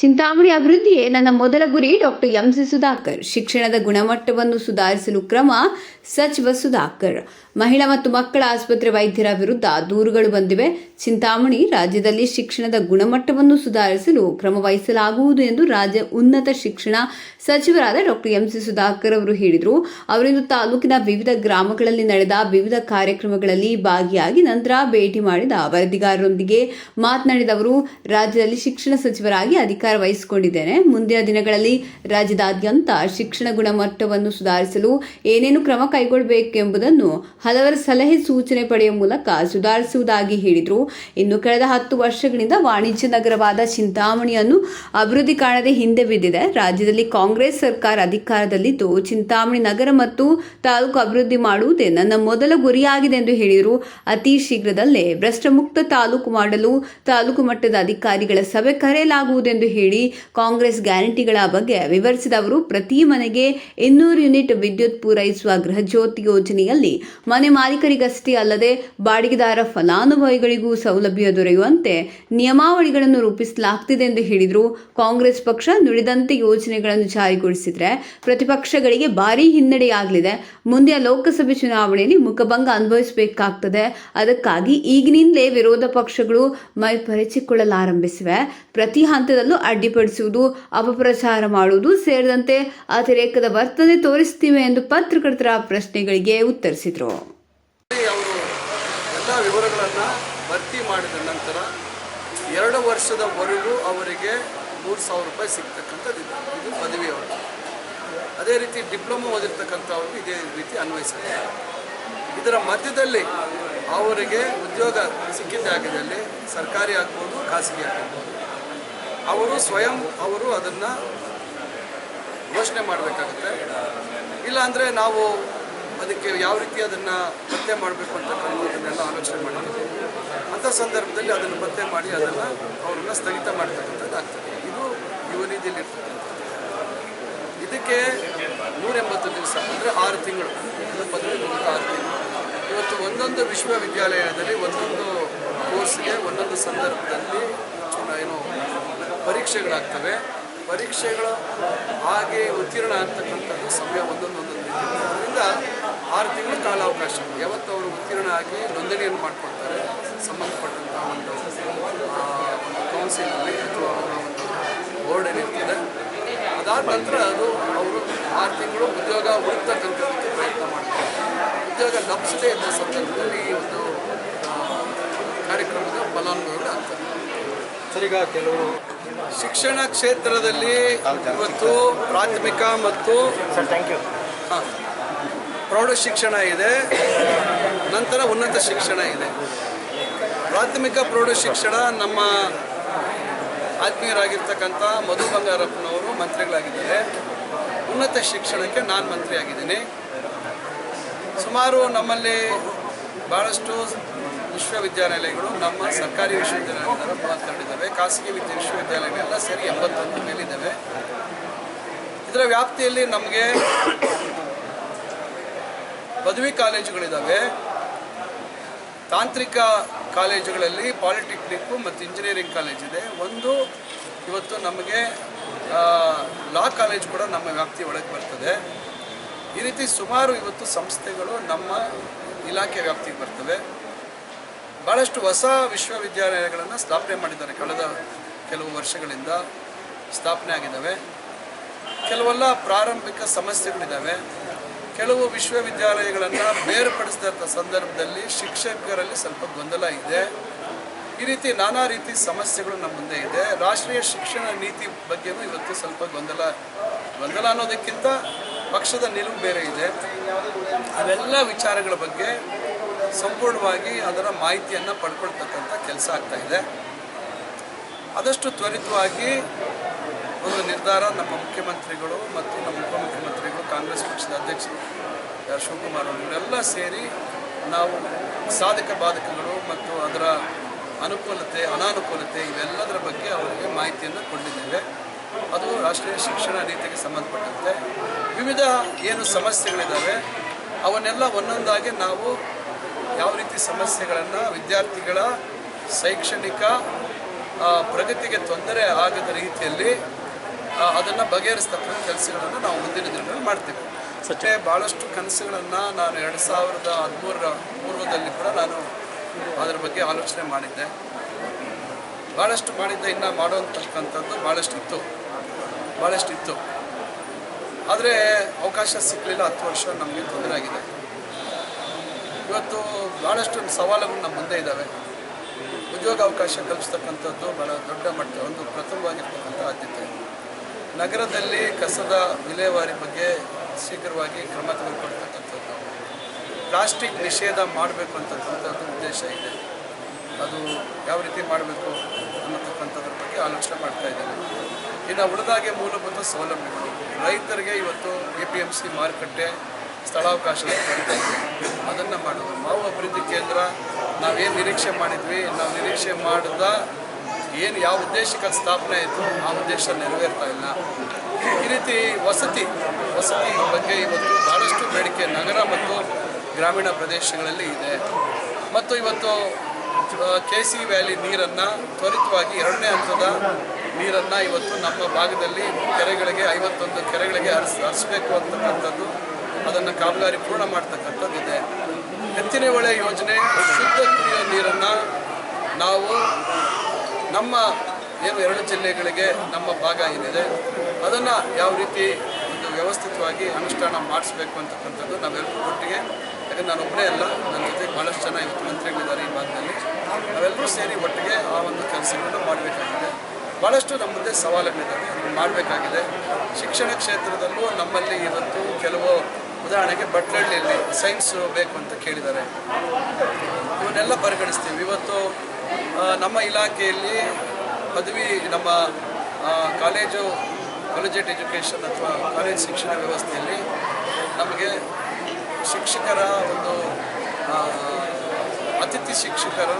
ಚಿಂತಾಮಣಿ ಅಭಿವೃದ್ಧಿಯೇ ನನ್ನ ಮೊದಲ ಗುರಿ ಡಾಕ್ಟರ್ ಎಂ ಸಿ ಸುಧಾಕರ್. ಶಿಕ್ಷಣದ ಗುಣಮಟ್ಟವನ್ನು ಸುಧಾರಿಸಲು ಕ್ರಮ ಸಚಿವ ಸುಧಾಕರ್. ಮಹಿಳಾ ಮತ್ತು ಮಕ್ಕಳ ಆಸ್ಪತ್ರೆ ವೈದ್ಯರ ವಿರುದ್ಧ ದೂರುಗಳು ಬಂದಿವೆ. ಚಿಂತಾಮಣಿ ರಾಜ್ಯದಲ್ಲಿ ಶಿಕ್ಷಣದ ಗುಣಮಟ್ಟವನ್ನು ಸುಧಾರಿಸಲು ಕ್ರಮ ವಹಿಸಲಾಗುವುದು ಎಂದು ರಾಜ್ಯ ಉನ್ನತ ಶಿಕ್ಷಣ ಸಚಿವರಾದ ಡಾಕ್ಟರ್ ಎಂ ಸಿ ಸುಧಾಕರ್ ಅವರು ಹೇಳಿದರು. ಅವರಿಂದು ತಾಲೂಕಿನ ವಿವಿಧ ಗ್ರಾಮಗಳಲ್ಲಿ ನಡೆದ ವಿವಿಧ ಕಾರ್ಯಕ್ರಮಗಳಲ್ಲಿ ಭಾಗಿಯಾಗಿ ನಂತರ ಭೇಟಿ ಮಾಡಿದ ವರದಿಗಾರರೊಂದಿಗೆ ಮಾತನಾಡಿದ ಅವರು, ರಾಜ್ಯದಲ್ಲಿ ಶಿಕ್ಷಣ ಸಚಿವರಾಗಿ ಅಧಿಕಾರ ವಹಿಸಿಕೊಂಡಿದ್ದೇನೆ. ಮುಂದಿನ ದಿನಗಳಲ್ಲಿ ರಾಜ್ಯದಾದ್ಯಂತ ಶಿಕ್ಷಣ ಗುಣಮಟ್ಟವನ್ನು ಸುಧಾರಿಸಲು ಏನೇನು ಕ್ರಮ ಕೈಗೊಳ್ಳಬೇಕೆಂಬುದನ್ನು ಹಲವರ ಸಲಹೆ ಸೂಚನೆ ಪಡೆಯುವ ಮೂಲಕ ಸುಧಾರಿಸುವುದಾಗಿ ಹೇಳಿದರು. ಇನ್ನು ಕಳೆದ ಹತ್ತು ವರ್ಷಗಳಿಂದ ವಾಣಿಜ್ಯ ನಗರವಾದ ಚಿಂತಾಮಣಿಯನ್ನು ಅಭಿವೃದ್ಧಿ ಕಾಣದೆ ಹಿಂದೆ ಬಿದ್ದಿದೆ. ರಾಜ್ಯದಲ್ಲಿ ಕಾಂಗ್ರೆಸ್ ಸರ್ಕಾರ ಅಧಿಕಾರದಲ್ಲಿದ್ದು ಚಿಂತಾಮಣಿ ನಗರ ಮತ್ತು ತಾಲೂಕು ಅಭಿವೃದ್ಧಿ ಮಾಡುವುದೇ ನನ್ನ ಮೊದಲ ಗುರಿಯಾಗಿದೆ ಎಂದು ಹೇಳಿದರು. ಅತಿ ಶೀಘ್ರದಲ್ಲೇ ಭ್ರಷ್ಟಮುಕ್ತ ತಾಲೂಕು ಮಾಡಲು ತಾಲೂಕು ಮಟ್ಟದ ಅಧಿಕಾರಿಗಳ ಸಭೆ ಕರೆಯಲಾಗುವುದೆಂದು ಹೇಳಿ ಕಾಂಗ್ರೆಸ್ ಗ್ಯಾರಂಟಿಗಳ ಬಗ್ಗೆ ವಿವರಿಸಿದ ಅವರು ಪ್ರತಿ ಮನೆಗೆ ಇನ್ನೂರು ಯೂನಿಟ್ ವಿದ್ಯುತ್ ಪೂರೈಸುವ ಗೃಹಜ್ಯೋತಿ ಯೋಜನೆಯಲ್ಲಿ ಮನೆ ಮಾಲೀಕರಿಗಷ್ಟೇ ಅಲ್ಲದೆ ಬಾಡಿಗೆದಾರ ಫಲಾನುಭವಿಗಳಿಗೂ ಸೌಲಭ್ಯ ದೊರೆಯುವಂತೆ ನಿಯಮಾವಳಿಗಳನ್ನು ರೂಪಿಸಲಾಗ್ತಿದೆ ಎಂದು ಹೇಳಿದರು. ಕಾಂಗ್ರೆಸ್ ಪಕ್ಷ ನುಡಿದಂತೆ ಯೋಜನೆಗಳನ್ನು ಜಾರಿಗೊಳಿಸಿದರೆ ಪ್ರತಿಪಕ್ಷಗಳಿಗೆ ಭಾರೀ ಹಿನ್ನಡೆಯಾಗಲಿದೆ. ಮುಂದೆ ಲೋಕಸಭೆ ಚುನಾವಣೆಯಲ್ಲಿ ಮುಖಭಂಗ ಅನುಭವಿಸಬೇಕಾಗ್ತದೆ. ಅದಕ್ಕಾಗಿ ಈಗಿನಿಂದಲೇ ವಿರೋಧ ಪಕ್ಷಗಳು ಮೈ ಪರಿಚಿಕೊಳ್ಳಲಾರಂಭಿಸಿವೆ ಪ್ರತಿ ಹಂತದಲ್ಲೂ ಅಡ್ಡಿಪಡಿಸುವುದು ಅಪಪ್ರಚಾರ ಮಾಡುವುದು ಸೇರಿದಂತೆ ಅತಿರೇಕದ ವರ್ತನೆ ತೋರಿಸುತ್ತಿವೆ ಎಂದು ಪತ್ರಕರ್ತರ ಪ್ರಶ್ನೆಗಳಿಗೆ ಉತ್ತರಿಸಿದರು. ವಿವರಗಳನ್ನು ಭರ್ತಿ ಮಾಡಿದ ನಂತರ ಎರಡು ವರ್ಷದವರೆಗೂ ಅವರಿಗೆ ಮೂರು ಸಾವಿರ ರೂಪಾಯಿ ಸಿಗ್ತಕ್ಕಂಥದ್ದು ಇದು. ಪದವಿ ಪದವಿಯವರು. ಅದೇ ರೀತಿ ಡಿಪ್ಲೊಮಾ ಓದಿರ್ತಕ್ಕಂಥವ್ರಿಗೂ ಇದೇ ರೀತಿ ಅನ್ವಯಿಸುತ್ತೆ. ಇದರ ಮಧ್ಯದಲ್ಲಿ ಅವರಿಗೆ ಉದ್ಯೋಗ ಸಿಕ್ಕಿದ ಜಾಗದಲ್ಲಿ ಸರ್ಕಾರಿ ಆಗ್ಬೋದು, ಖಾಸಗಿ ಆಗ್ಬೋದು ಅವರು ಸ್ವಯಂ ಅವರು ಅದನ್ನು ಯೋಚನೆ ಮಾಡಬೇಕಾಗುತ್ತೆ. ಇಲ್ಲಾಂದರೆ ನಾವು ಅದಕ್ಕೆ ಯಾವ ರೀತಿ ಅದನ್ನು ಪತ್ತೆ ಮಾಡಬೇಕು ಅಂತಕ್ಕಂಥದ್ದನ್ನೆಲ್ಲ ಆಲೋಚನೆ ಮಾಡಿದ್ದೀವಿ ಅಂಥ ಸಂದರ್ಭದಲ್ಲಿ ಅದನ್ನು ಪತ್ತೆ ಮಾಡಿ ಅದನ್ನು ಅವ್ರನ್ನ ಸ್ಥಗಿತ ಮಾಡ್ತಕ್ಕಂಥದ್ದು ಆಗ್ತದೆ. ಇದು ಯುವ ನಿಧಿಯಲ್ಲಿ ಇರ್ತಕ್ಕಂಥದ್ದು ಇದಕ್ಕೆ ನೂರೆಂಬತ್ತು ದಿವಸ, ಅಂದರೆ ಆರು ತಿಂಗಳು ಒಂದು ಆರು ತಿಂಗಳು. ಇವತ್ತು ಒಂದೊಂದು ವಿಶ್ವವಿದ್ಯಾಲಯದಲ್ಲಿ ಒಂದೊಂದು ಕೋರ್ಸ್ಗೆ, ಒಂದೊಂದು ಸಂದರ್ಭದಲ್ಲಿ ಪರೀಕ್ಷೆಗಳಾಗ್ತವೆ. ಪರೀಕ್ಷೆಗಳು ಹಾಗೆ ಉತ್ತೀರ್ಣ ಆಗ್ತಕ್ಕಂಥದ್ದು ಸಮಯ ಒಂದೊಂದೊಂದು. ಅದರಿಂದ ಆರು ತಿಂಗಳ ಕಾಲಾವಕಾಶ. ಯಾವತ್ತು ಅವರು ಉತ್ತೀರ್ಣ ಆಗಿ ನೋಂದಣಿಯನ್ನು ಮಾಡಿಕೊಡ್ತಾರೆ. ಸಂಬಂಧಪಟ್ಟಂಥ ಒಂದು ಕೌನ್ಸಿಲಲ್ಲಿ ಅಥವಾ ಅವರ ಒಂದು ಬೋರ್ಡ್ ಏನಿರ್ತದೆ ಅದಾದ ನಂತರ ಅದು ಅವರು ಆರು ತಿಂಗಳು ಉದ್ಯೋಗ ಹುಡುಕ್ತಕ್ಕಂಥದ್ದಕ್ಕೆ ಪ್ರಯತ್ನ ಮಾಡ್ತಾರೆ. ಉದ್ಯೋಗ ಲಭಿಸದೇ ಇದ್ದ ಸಂದರ್ಭದಲ್ಲಿ ಈ ಒಂದು ಕಾರ್ಯಕ್ರಮದ ಫಲಾನುಭವಿಗಳು ಆಗ್ತಾರೆ ಸರ್ ಈಗ ಕೆಲವರು ಶಿಕ್ಷಣ ಕ್ಷೇತ್ರದಲ್ಲಿ ಇವತ್ತು ಪ್ರಾಥಮಿಕ ಮತ್ತು ಪ್ರೌಢ ಶಿಕ್ಷಣ ಇದೆ. ನಂತರ ಉನ್ನತ ಶಿಕ್ಷಣ ಇದೆ. ಪ್ರಾಥಮಿಕ ಪ್ರೌಢ ಶಿಕ್ಷಣ ನಮ್ಮ ಆತ್ಮೀಯರಾಗಿರ್ತಕ್ಕಂಥ ಮಧು ಬಂಗಾರಪ್ಪನವರು ಮಂತ್ರಿಗಳಾಗಿದ್ದಾರೆ. ಉನ್ನತ ಶಿಕ್ಷಣಕ್ಕೆ ನಾನು ಮಂತ್ರಿಯಾಗಿದ್ದೀನಿ. ಸುಮಾರು ನಮ್ಮಲ್ಲಿ ಭಾಳಷ್ಟು ವಿಶ್ವವಿದ್ಯಾನಿಲಯಗಳು ನಮ್ಮ ಸರ್ಕಾರಿ ವಿಶ್ವವಿದ್ಯಾಲಯಗಳ ಮೂವತ್ತೆರಡಿದ್ದಾವೆ ಖಾಸಗಿ ವಿದ್ಯಾ ವಿಶ್ವವಿದ್ಯಾಲಯಗಳೆಲ್ಲ ಸೇರಿ ಎಂಬತ್ತೊಂದು ಮೇಲಿದ್ದಾವೆ. ಇದರ ವ್ಯಾಪ್ತಿಯಲ್ಲಿ ನಮಗೆ ಪದವಿ ಕಾಲೇಜುಗಳಿದ್ದಾವೆ. ತಾಂತ್ರಿಕ ಕಾಲೇಜುಗಳಲ್ಲಿ ಪಾಲಿಟೆಕ್ನಿಕ್ಕು ಮತ್ತು ಇಂಜಿನಿಯರಿಂಗ್ ಕಾಲೇಜ್ ಇದೆ. ಒಂದು, ಇವತ್ತು ನಮಗೆ ಲಾ ಕಾಲೇಜ್ ಕೂಡ ನಮ್ಮ ವ್ಯಾಪ್ತಿ ಒಳಗೆ ಬರ್ತದೆ. ಈ ರೀತಿ ಸುಮಾರು ಇವತ್ತು ಸಂಸ್ಥೆಗಳು ನಮ್ಮ ಇಲಾಖೆ ವ್ಯಾಪ್ತಿಗೆ ಬರ್ತವೆ. ಭಾಳಷ್ಟು ಹೊಸ ವಿಶ್ವವಿದ್ಯಾಲಯಗಳನ್ನು ಸ್ಥಾಪನೆ ಮಾಡಿದ್ದಾರೆ. ಕಳೆದ ಕೆಲವು ವರ್ಷಗಳಿಂದ ಸ್ಥಾಪನೆ ಆಗಿದ್ದಾವೆ. ಕೆಲವೆಲ್ಲ ಪ್ರಾರಂಭಿಕ ಸಮಸ್ಯೆಗಳಿದ್ದಾವೆ. ಕೆಲವು ವಿಶ್ವವಿದ್ಯಾಲಯಗಳನ್ನು ಬೇರ್ಪಡಿಸಿದಂಥ ಸಂದರ್ಭದಲ್ಲಿ ಶಿಕ್ಷಕರಲ್ಲಿ ಸ್ವಲ್ಪ ಗೊಂದಲ ಇದೆ. ಈ ರೀತಿ ನಾನಾ ರೀತಿ ಸಮಸ್ಯೆಗಳು ನಮ್ಮ ಮುಂದೆ ಇದೆ. ರಾಷ್ಟ್ರೀಯ ಶಿಕ್ಷಣ ನೀತಿ ಬಗ್ಗೆನೂ ಇವತ್ತು ಸ್ವಲ್ಪ ಗೊಂದಲ ಗೊಂದಲ ಅನ್ನೋದಕ್ಕಿಂತ ಪಕ್ಷದ ನಿಲುವು ಬೇರೆ ಇದೆ. ಅವೆಲ್ಲ ವಿಚಾರಗಳ ಬಗ್ಗೆ ಸಂಪೂರ್ಣವಾಗಿ ಅದರ ಮಾಹಿತಿಯನ್ನು ಪಡ್ಕೊಳ್ತಕ್ಕಂಥ ಕೆಲಸ ಆಗ್ತಾ ಇದೆ. ಆದಷ್ಟು ತ್ವರಿತವಾಗಿ ಒಂದು ನಿರ್ಧಾರ ನಮ್ಮ ಮುಖ್ಯಮಂತ್ರಿಗಳು ಮತ್ತು ನಮ್ಮ ಉಪಮುಖ್ಯಮಂತ್ರಿಗಳು, ಕಾಂಗ್ರೆಸ್ ಪಕ್ಷದ ಅಧ್ಯಕ್ಷ ಶಿವಕುಮಾರ್ ಅವರೆಲ್ಲ ಸೇರಿ ನಾವು ಸಾಧಕ ಬಾಧಕಗಳು ಮತ್ತು ಅದರ ಅನುಕೂಲತೆ, ಅನಾನುಕೂಲತೆ ಇವೆಲ್ಲದರ ಬಗ್ಗೆ ಅವರಿಗೆ ಮಾಹಿತಿಯನ್ನು ಕೊಟ್ಟಿದ್ದೇವೆ. ಅದು ರಾಷ್ಟ್ರೀಯ ಶಿಕ್ಷಣ ನೀತಿಗೆ ಸಂಬಂಧಪಟ್ಟಂತೆ. ವಿವಿಧ ಏನು ಸಮಸ್ಯೆಗಳಿದ್ದಾವೆ ಅವನ್ನೆಲ್ಲ ಒಂದೊಂದಾಗಿ ನಾವು ಯಾವ ರೀತಿ ಸಮಸ್ಯೆಗಳನ್ನು ವಿದ್ಯಾರ್ಥಿಗಳ ಶೈಕ್ಷಣಿಕ ಪ್ರಗತಿಗೆ ತೊಂದರೆ ಆಗದ ರೀತಿಯಲ್ಲಿ ಅದನ್ನು ಬಗೆಹರಿಸ್ತಕ್ಕಂಥ ಕೆಲಸಗಳನ್ನು ನಾವು ಮುಂದಿನ ದಿನಗಳಲ್ಲಿ ಮಾಡ್ತೀವಿ. ಸಚ್ಚೆ ಭಾಳಷ್ಟು ಕನಸುಗಳನ್ನು ನಾನು ಎರಡು ಸಾವಿರದ ಹದಿಮೂರರ ಪೂರ್ವದಲ್ಲಿ ಕೂಡ ನಾನು ಅದರ ಬಗ್ಗೆ ಆಲೋಚನೆ ಮಾಡಿದ್ದೆ. ಭಾಳಷ್ಟು ಮಾಡಿದ್ದೆ, ಇನ್ನು ಮಾಡುವಂತಕ್ಕಂಥದ್ದು ಭಾಳಷ್ಟು ಇತ್ತು ಭಾಳಷ್ಟು ಇತ್ತು ಆದರೆ ಅವಕಾಶ ಸಿಗಲಿಲ್ಲ, ಹತ್ತು ವರ್ಷ ನಮಗೆ ತೊಂದರೆ ಆಗಿದೆ. ಇವತ್ತು ಭಾಳಷ್ಟು ಸವಾಲುಗಳು ನಮ್ಮ ಮುಂದೆ ಇದ್ದಾವೆ ಉದ್ಯೋಗ ಅವಕಾಶ ಕಲ್ಪಿಸ್ತಕ್ಕಂಥದ್ದು ಬಹಳ ದೊಡ್ಡ ಮಟ್ಟ, ಒಂದು ಪ್ರಥಮವಾಗಿರ್ತಕ್ಕಂಥ ಆದ್ಯತೆ. ನಗರದಲ್ಲಿ ಕಸದ ವಿಲೇವಾರಿ ಬಗ್ಗೆ ಶೀಘ್ರವಾಗಿ ಕ್ರಮ ತೆಗೆದುಕೊಳ್ತಕ್ಕಂಥದ್ದು. ಪ್ಲಾಸ್ಟಿಕ್ ನಿಷೇಧ ಮಾಡಬೇಕು ಅಂತಕ್ಕಂಥದ್ದು ಉದ್ದೇಶ ಇದೆ. ಅದು ಯಾವ ರೀತಿ ಮಾಡಬೇಕು ಅನ್ನತಕ್ಕಂಥದ್ರ ಬಗ್ಗೆ ಆಲೋಚನೆ ಮಾಡ್ತಾ ಇದ್ದೇನೆ. ಇನ್ನು ಉಳಿದಾಗೆ ಮೂಲಭೂತ ಸೌಲಭ್ಯಗಳು. ರೈತರಿಗೆ ಇವತ್ತು ಎ ಪಿ ಎಂ ಸಿ ಮಾರುಕಟ್ಟೆ ಇದೆ ಅದನ್ನು ಮಾಡೋದು ಮಾವು ಅಭಿವೃದ್ಧಿ ಕೇಂದ್ರ, ನಾವೇನು ನಿರೀಕ್ಷೆ ಮಾಡಿದ್ವಿ, ನಾವು ನಿರೀಕ್ಷೆ ಮಾಡಿದ ಏನು ಯಾವ ಉದ್ದೇಶಕ್ಕೆ ಸ್ಥಾಪನೆ ಆಯಿತು, ಆ ಉದ್ದೇಶ ನೆರವೇರ್ತಾ ಇಲ್ಲ. ಈ ರೀತಿ ವಸತಿ ವಸತಿ ಬಗ್ಗೆ ಇವತ್ತು ಭಾಳಷ್ಟು ಬೇಡಿಕೆ ನಗರ ಮತ್ತು ಗ್ರಾಮೀಣ ಪ್ರದೇಶಗಳಲ್ಲಿ ಇದೆ. ಮತ್ತು ಇವತ್ತು ಕೆ ಸಿ ವ್ಯಾಲಿ ನೀರನ್ನು ತ್ವರಿತವಾಗಿ ಎರಡನೇ ಹಂತದ ನೀರನ್ನು ಇವತ್ತು ನಮ್ಮ ಭಾಗದಲ್ಲಿ ಕೆರೆಗಳಿಗೆ, ಐವತ್ತೊಂದು ಕೆರೆಗಳಿಗೆ ಹರಿಸ್, ಹರಿಸ್ಬೇಕು ಅಂತಕ್ಕಂಥದ್ದು ಅದನ್ನು ಕಾಮಗಾರಿ ಪೂರ್ಣ ಮಾಡ್ತಕ್ಕಂಥದ್ದಿದೆ. ಎತ್ತಿನ ಹೊಳೆ ಯೋಜನೆ, ಶುದ್ಧ ಕುಡಿಯೋ ನೀರನ್ನು ನಾವು ನಮ್ಮ ಏನು ಎರಡು ಜಿಲ್ಲೆಗಳಿಗೆ ನಮ್ಮ ಭಾಗ ಏನಿದೆ, ಅದನ್ನು ಯಾವ ರೀತಿ ಒಂದು ವ್ಯವಸ್ಥಿತವಾಗಿ ಅನುಷ್ಠಾನ ಮಾಡಿಸ್ಬೇಕು ಅಂತಕ್ಕಂಥದ್ದು ನಾವೆಲ್ಲರೂ ಒಟ್ಟಿಗೆ. ಯಾಕಂದ್ರೆ ನಾನು ಒಬ್ಬನೇ ಅಲ್ಲ, ನನ್ನ ಜೊತೆ ಭಾಳಷ್ಟು ಜನ ಇವತ್ತು ಮಂತ್ರಿಗಳಿದ್ದಾರೆ ಈ ಭಾಗದಲ್ಲಿ. ನಾವೆಲ್ಲರೂ ಸೇರಿ ಒಟ್ಟಿಗೆ ಆ ಒಂದು ಕೆಲಸಗಳನ್ನು ಮಾಡಬೇಕಾಗಿದೆ. ಭಾಳಷ್ಟು ನಮ್ಮ ಮುಂದೆ ಸವಾಲುಗಳಿದ್ದಾವೆ ಮಾಡಬೇಕಾಗಿದೆ. ಶಿಕ್ಷಣ ಕ್ಷೇತ್ರದಲ್ಲೂ ನಮ್ಮಲ್ಲಿ ಇವತ್ತು ಕೆಲವು ಉದಾಹರಣೆಗೆ ಬಟ್ಲಹಳ್ಳಿಯಲ್ಲಿ ಸೈನ್ಸು ಬೇಕು ಅಂತ ಕೇಳಿದ್ದಾರೆ. ಇವನ್ನೆಲ್ಲ ಪರಿಗಣಿಸ್ತೀವಿ. ಇವತ್ತು ನಮ್ಮ ಇಲಾಖೆಯಲ್ಲಿ ಪದವಿ ನಮ್ಮ ಕಾಲೇಜು, ಕಾಲೇಜೆಟ್ ಎಜುಕೇಷನ್ ಅಥವಾ ಕಾಲೇಜ್ ಶಿಕ್ಷಣ ವ್ಯವಸ್ಥೆಯಲ್ಲಿ ನಮಗೆ ಶಿಕ್ಷಕರ ಒಂದು ಅತಿಥಿ ಶಿಕ್ಷಕರ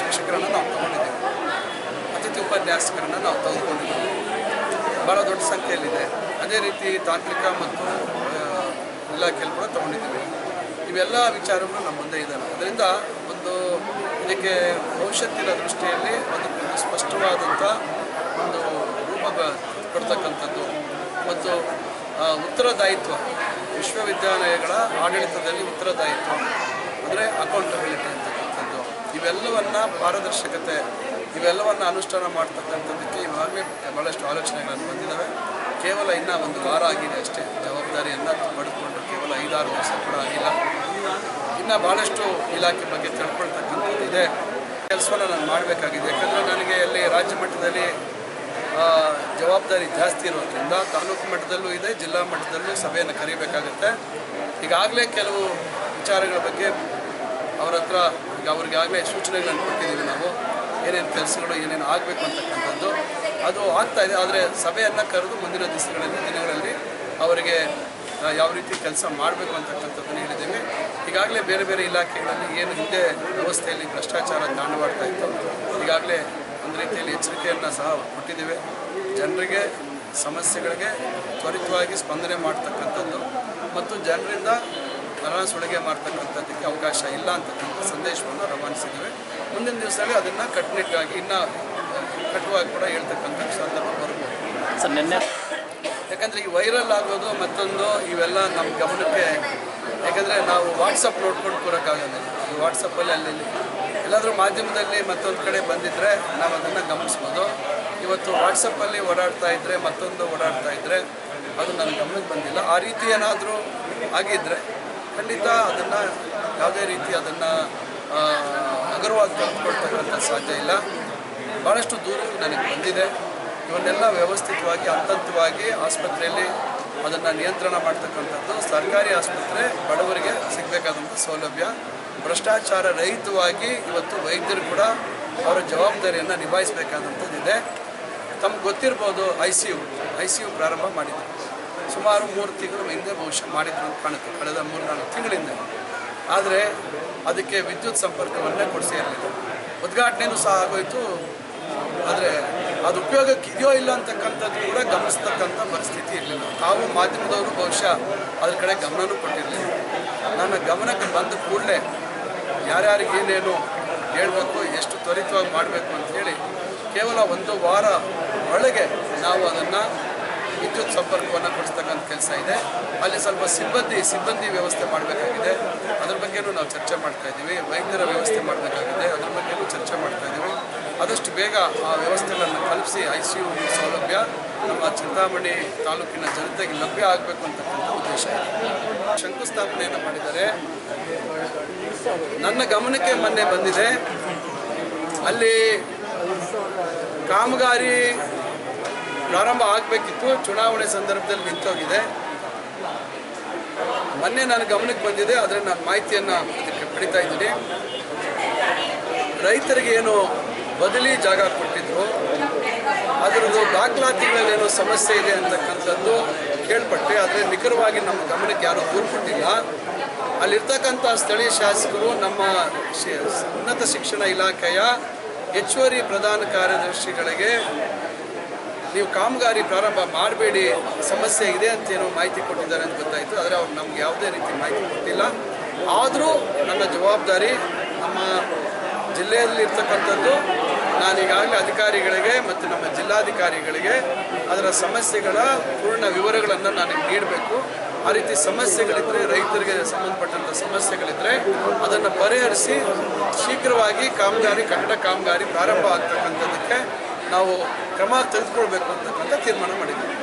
ಶಿಕ್ಷಕರನ್ನು ನಾವು ತಗೊಂಡಿದ್ದೇವೆ. ಅತಿಥಿ ಉಪನ್ಯಾಸಕರನ್ನು ನಾವು ತೆಗೆದುಕೊಂಡಿದ್ದೇವೆ ಭಾಳ ದೊಡ್ಡ ಸಂಖ್ಯೆಯಲ್ಲಿದೆ. ಅದೇ ರೀತಿ ತಾಂತ್ರಿಕ ಮತ್ತು ಇಲಾಖೆಯಲ್ಲಿ ಕೂಡ ತಗೊಂಡಿದ್ದೀವಿ. ಇವೆಲ್ಲ ವಿಚಾರಗಳು ನಮ್ಮ ಮುಂದೆ ಇದ್ದಾವೆ. ಅದರಿಂದ ಒಂದು ಇದಕ್ಕೆ ಭವಿಷ್ಯತ್ತಿನ ದೃಷ್ಟಿಯಲ್ಲಿ ಒಂದು ಸ್ಪಷ್ಟವಾದಂಥ ಒಂದು ರೂಪ ಕೊಡ್ತಕ್ಕಂಥದ್ದು ಮತ್ತು ಉತ್ತರದಾಯಿತ್ವ, ವಿಶ್ವವಿದ್ಯಾಲಯಗಳ ಆಡಳಿತದಲ್ಲಿ ಉತ್ತರದಾಯಿತ್ವ ಅಂದರೆ ಅಕೌಂಟಬಿಲಿಟಿ ಅಂತಕ್ಕಂಥದ್ದು. ಇವೆಲ್ಲವನ್ನು ಪಾರದರ್ಶಕತೆ, ಇವೆಲ್ಲವನ್ನು ಅನುಷ್ಠಾನ ಮಾಡ್ತಕ್ಕಂಥದ್ದಕ್ಕೆ ಇವಾಗಲೇ ಭಾಳಷ್ಟು ಆಲೋಚನೆಗಳನ್ನು ಬಂದಿದ್ದಾವೆ. ಕೇವಲ ಇನ್ನೂ ಒಂದು ವಾರ ಆಗಿದೆ ಅಷ್ಟೇ. ಜವಾಬ್ದಾರಿಯನ್ನು ಪಡೆದುಕೊಂಡು ಕೇವಲ ಐದಾರು ವರ್ಷ ಕೂಡ ಆಗಿಲ್ಲ. ಇನ್ನು ಭಾಳಷ್ಟು ಇಲಾಖೆ ಬಗ್ಗೆ ತಿಳ್ಕೊಳ್ತಕ್ಕಂಥದ್ದು ಇದೆ. ಕೆಲಸವನ್ನು ನಾನು ಮಾಡಬೇಕಾಗಿದೆ. ಯಾಕಂದರೆ ನನಗೆ ಅಲ್ಲಿ ರಾಜ್ಯ ಮಟ್ಟದಲ್ಲಿ ಜವಾಬ್ದಾರಿ ಜಾಸ್ತಿ ಇರೋದ್ರಿಂದ ತಾಲೂಕು ಮಟ್ಟದಲ್ಲೂ ಇದೆ, ಜಿಲ್ಲಾ ಮಟ್ಟದಲ್ಲೂ ಸಭೆಯನ್ನು ಕರೀಬೇಕಾಗುತ್ತೆ. ಈಗಾಗಲೇ ಕೆಲವು ವಿಚಾರಗಳ ಬಗ್ಗೆ ಅವರ ಹತ್ರ ಈಗ ಅವ್ರಿಗಾಗಲೇ ಸೂಚನೆಗಳನ್ನು ಕೊಟ್ಟಿದ್ದೀವಿ ನಾವು. ಏನೇನು ಕೆಲಸಗಳು, ಏನೇನು ಆಗಬೇಕು ಅಂತಕ್ಕಂಥದ್ದು ಅದು ಆಗ್ತಾ ಇದೆ. ಆದರೆ ಸಭೆಯನ್ನು ಕರೆದು ಮುಂದಿನ ದಿವಸಗಳಲ್ಲಿ ದಿನಗಳಲ್ಲಿ ಅವರಿಗೆ ಯಾವ ರೀತಿ ಕೆಲಸ ಮಾಡಬೇಕು ಅಂತಕ್ಕಂಥದ್ದನ್ನು ಹೇಳಿದ್ದೇವೆ. ಈಗಾಗಲೇ ಬೇರೆ ಬೇರೆ ಇಲಾಖೆಗಳಲ್ಲಿ ಏನು ಹಿಂದೆ ವ್ಯವಸ್ಥೆಯಲ್ಲಿ ಭ್ರಷ್ಟಾಚಾರ ತಾಂಡವಾಡ್ತಾ ಇತ್ತು, ಈಗಾಗಲೇ ಒಂದು ರೀತಿಯಲ್ಲಿ ಎಚ್ಚರಿಕೆಯನ್ನು ಸಹ ಕೊಟ್ಟಿದ್ದೇವೆ. ಜನರಿಗೆ, ಸಮಸ್ಯೆಗಳಿಗೆ ತ್ವರಿತವಾಗಿ ಸ್ಪಂದನೆ ಮಾಡ್ತಕ್ಕಂಥದ್ದು. ಮತ್ತು ಜನರಿಂದ ಹಣ ಸುಳಿಗೆ ಮಾಡ್ತಕ್ಕಂಥದ್ದಕ್ಕೆ ಅವಕಾಶ ಇಲ್ಲ ಅಂತಕ್ಕಂಥ ಸಂದೇಶವನ್ನು ರವಾನಿಸಿದ್ದೇವೆ. ಮುಂದಿನ ದಿವಸದಲ್ಲಿ ಅದನ್ನು ಕಟ್ಟುನಿಟ್ಟಾಗಿ ಇನ್ನೂ ಕಟ್ಟುವಾಗಿ ಕೂಡ ಹೇಳ್ತಕ್ಕಂಥ ಸಂದರ್ಭ ಬರ್ಬೋದು ಸರ್ ನಿನ್ನೆ ಯಾಕಂದರೆ ಈ ವೈರಲ್ ಆಗೋದು ಮತ್ತೊಂದು ಇವೆಲ್ಲ ನಮ್ಮ ಗಮನಕ್ಕೆ ಯಾಕಂದರೆ ನಾವು ವಾಟ್ಸಪ್ ನೋಡ್ಕೊಂಡು ಕೂರೋಕ್ಕಾಗಲ್ಲ. ಈ ವಾಟ್ಸಪ್ಪಲ್ಲಿ ಅಲ್ಲಿ ಎಲ್ಲಾದರೂ ಮಾಧ್ಯಮದಲ್ಲಿ ಮತ್ತೊಂದು ಕಡೆ ಬಂದಿದ್ದರೆ ನಾವು ಅದನ್ನು ಗಮನಿಸ್ಬೋದು. ಇವತ್ತು ವಾಟ್ಸಪ್ಪಲ್ಲಿ ಓಡಾಡ್ತಾ ಇದ್ದರೆ ಮತ್ತೊಂದು ಓಡಾಡ್ತಾ ಇದ್ದರೆ ಅದು ನನ್ನ ಗಮನಕ್ಕೆ ಬಂದಿಲ್ಲ. ಆ ರೀತಿ ಏನಾದರೂ ಆಗಿದ್ದರೆ ಖಂಡಿತ ಅದನ್ನು ಯಾವುದೇ ರೀತಿ ಅದನ್ನು ಹಗುರವಾಗಿ ತೆಗೆದುಕೊಳ್ತಕ್ಕಂಥ ಸಾಧ್ಯ ಇಲ್ಲ. ಭಾಳಷ್ಟು ದೂರ ನನಗೆ ಬಂದಿದೆ. ಇವನ್ನೆಲ್ಲ ವ್ಯವಸ್ಥಿತವಾಗಿ ಹಂತವಾಗಿ ಆಸ್ಪತ್ರೆಯಲ್ಲಿ ಅದನ್ನು ನಿಯಂತ್ರಣ ಮಾಡ್ತಕ್ಕಂಥದ್ದು ಸರ್ಕಾರಿ ಆಸ್ಪತ್ರೆ ಬಡವರಿಗೆ ಸಿಗಬೇಕಾದಂಥ ಸೌಲಭ್ಯ. ಭ್ರಷ್ಟಾಚಾರ ರಹಿತವಾಗಿ ಇವತ್ತು ವೈದ್ಯರು ಕೂಡ ಅವರ ಜವಾಬ್ದಾರಿಯನ್ನು ನಿಭಾಯಿಸಬೇಕಾದಂಥದ್ದಿದೆ. ತಮ್ಗೆ ಗೊತ್ತಿರ್ಬೋದು I C U, I C U ಪ್ರಾರಂಭ ಮಾಡಿದ್ರು. ಸುಮಾರು ಮೂರು ತಿಂಗಳು ಹಿಂದೆ ಬಹುಶಃ ಮಾಡಿದ್ರು ಅಂತ ಕಾಣುತ್ತೆ. ಕಳೆದ ಮೂರು ನಾಲ್ಕು ತಿಂಗಳಿಂದ. ಆದರೆ ಅದಕ್ಕೆ ವಿದ್ಯುತ್ ಸಂಪರ್ಕವನ್ನೇ ಕೊಡಿಸಿ ಇರಲಿಲ್ಲ. ಉದ್ಘಾಟನೆಯೂ ಸಹ ಆಗೋಯಿತು. ಆದರೆ ಅದು ಉಪಯೋಗಕ್ಕೆ ಇದೆಯೋ ಇಲ್ಲ ಅಂತಕ್ಕಂಥದ್ದು ಕೂಡ ಗಮನಿಸ್ತಕ್ಕಂಥ ಪರಿಸ್ಥಿತಿ ಇರಲಿಲ್ಲ. ತಾವು ಮಾಧ್ಯಮದವರು ಬಹುಶಃ ಅದ್ರ ಕಡೆ ಗಮನನೂ ಕೊಟ್ಟಿರಲಿಲ್ಲ. ನನ್ನ ಗಮನಕ್ಕೆ ಬಂದ ಕೂಡಲೇ ಯಾರ್ಯಾರಿಗೆ ಏನೇನು ಹೇಳಬೇಕು, ಎಷ್ಟು ತ್ವರಿತವಾಗಿ ಮಾಡಬೇಕು ಅಂತ ಹೇಳಿ ಕೇವಲ ಒಂದು ವಾರ ಒಳಗೆ ನಾವು ಅದನ್ನು ವಿದ್ಯುತ್ ಸಂಪರ್ಕವನ್ನು ಕೊಡಿಸ್ತಕ್ಕಂಥ ಕೆಲಸ ಇದೆ. ಅಲ್ಲಿ ಸ್ವಲ್ಪ ಸಿಬ್ಬಂದಿ ಸಿಬ್ಬಂದಿ ವ್ಯವಸ್ಥೆ ಮಾಡಬೇಕಾಗಿದೆ. ಅದ್ರ ಬಗ್ಗೆನೂ ನಾವು ಚರ್ಚೆ ಮಾಡ್ತಾ ಇದ್ದೀವಿ. ವೈದ್ಯರ ವ್ಯವಸ್ಥೆ ಮಾಡಬೇಕಾಗಿದೆ. ಅದ್ರ ಬಗ್ಗೆನೂ ಚರ್ಚೆ ಮಾಡ್ತಾ ಇದ್ದೀವಿ. ಆದಷ್ಟು ಬೇಗ ಆ ವ್ಯವಸ್ಥೆಗಳನ್ನು ಕಲ್ಪಿಸಿ ಐ ಸಿ ಯು ಸೌಲಭ್ಯ ನಮ್ಮ ಚಿಂತಾಮಣಿ ತಾಲೂಕಿನ ಜನತೆಗೆ ಲಭ್ಯ ಆಗಬೇಕು ಅಂತಕ್ಕಂಥ ಉದ್ದೇಶ ಇದೆ. ಶಂಕುಸ್ಥಾಪನೆಯನ್ನು ಮಾಡಿದ್ದಾರೆ. ನನ್ನ ಗಮನಕ್ಕೆ ಮೊನ್ನೆ ಬಂದಿದೆ. ಅಲ್ಲಿ ಕಾಮಗಾರಿ ಪ್ರಾರಂಭ ಆಗಬೇಕಿತ್ತು. ಚುನಾವಣೆ ಸಂದರ್ಭದಲ್ಲಿ ನಿಂತೋಗಿದೆ. ಮೊನ್ನೆ ನನ್ನ ಗಮನಕ್ಕೆ ಬಂದಿದೆ. ಆದರೆ ನಾನು ಮಾಹಿತಿಯನ್ನು ಪಡಿತಾ ಇದ್ದೀನಿ. ರೈತರಿಗೆ ಏನು ಬದಲಿ ಜಾಗ ಕೊಟ್ಟಿದ್ರು. ಅದರದ್ದು ದಾಖಲಾತಿಗಳಲ್ಲಿ ಏನೋ ಸಮಸ್ಯೆ ಇದೆ ಅಂತಕ್ಕಂಥದ್ದು ಕೇಳ್ಪಟ್ಟೆ. ಆದರೆ ನಿಖರವಾಗಿ ನಮ್ಮ ಗಮನಕ್ಕೆ ಯಾರೂ ದೂರು ಕೊಟ್ಟಿಲ್ಲ ಅಲ್ಲಿರ್ತಕ್ಕಂಥ ಸ್ಥಳೀಯ ಶಾಸಕರು, ನಮ್ಮ ಉನ್ನತ ಶಿಕ್ಷಣ ಇಲಾಖೆಯ ಹೆಚ್ಚುವರಿ ಪ್ರಧಾನ ಕಾರ್ಯದರ್ಶಿಗಳಿಗೆ ನೀವು ಕಾಮಗಾರಿ ಪ್ರಾರಂಭ ಮಾಡಬೇಡಿ, ಸಮಸ್ಯೆ ಇದೆ ಅಂತ ಏನೋ ಮಾಹಿತಿ ಕೊಟ್ಟಿದ್ದಾರೆ ಅಂತ ಗೊತ್ತಾಯಿತು. ಆದರೆ ಅವ್ರು ನಮ್ಗೆ ಯಾವುದೇ ರೀತಿ ಮಾಹಿತಿ ಕೊಟ್ಟಿಲ್ಲ. ಆದರೂ ನನ್ನ ಜವಾಬ್ದಾರಿ ನಮ್ಮ ಜಿಲ್ಲೆಯಲ್ಲಿ ಇರ್ತಕ್ಕಂಥದ್ದು ನಾನು ಈಗಾಗಲೇ ಅಧಿಕಾರಿಗಳಿಗೆ ಮತ್ತು ನಮ್ಮ ಜಿಲ್ಲಾಧಿಕಾರಿಗಳಿಗೆ ಅದರ ಸಮಸ್ಯೆಗಳ ಪೂರ್ಣ ವಿವರಗಳನ್ನು ನನಗೆ ನೀಡಬೇಕು. ಆ ರೀತಿ ಸಮಸ್ಯೆಗಳಿದ್ದರೆ ರೈತರಿಗೆ ಸಂಬಂಧಪಟ್ಟಂಥ ಸಮಸ್ಯೆಗಳಿದ್ದರೆ ಅದನ್ನು ಪರಿಹರಿಸಿ ಶೀಘ್ರವಾಗಿ ಕಾಮಗಾರಿ, ಕಟ್ಟಡ ಕಾಮಗಾರಿ ಪ್ರಾರಂಭ ಆಗ್ತಕ್ಕಂಥದ್ದಕ್ಕೆ ನಾವು ಕ್ರಮ ತೆಗೆದುಕೊಳ್ಬೇಕು ಅಂತಕ್ಕಂಥ ತೀರ್ಮಾನ ಮಾಡಿದ್ದೀವಿ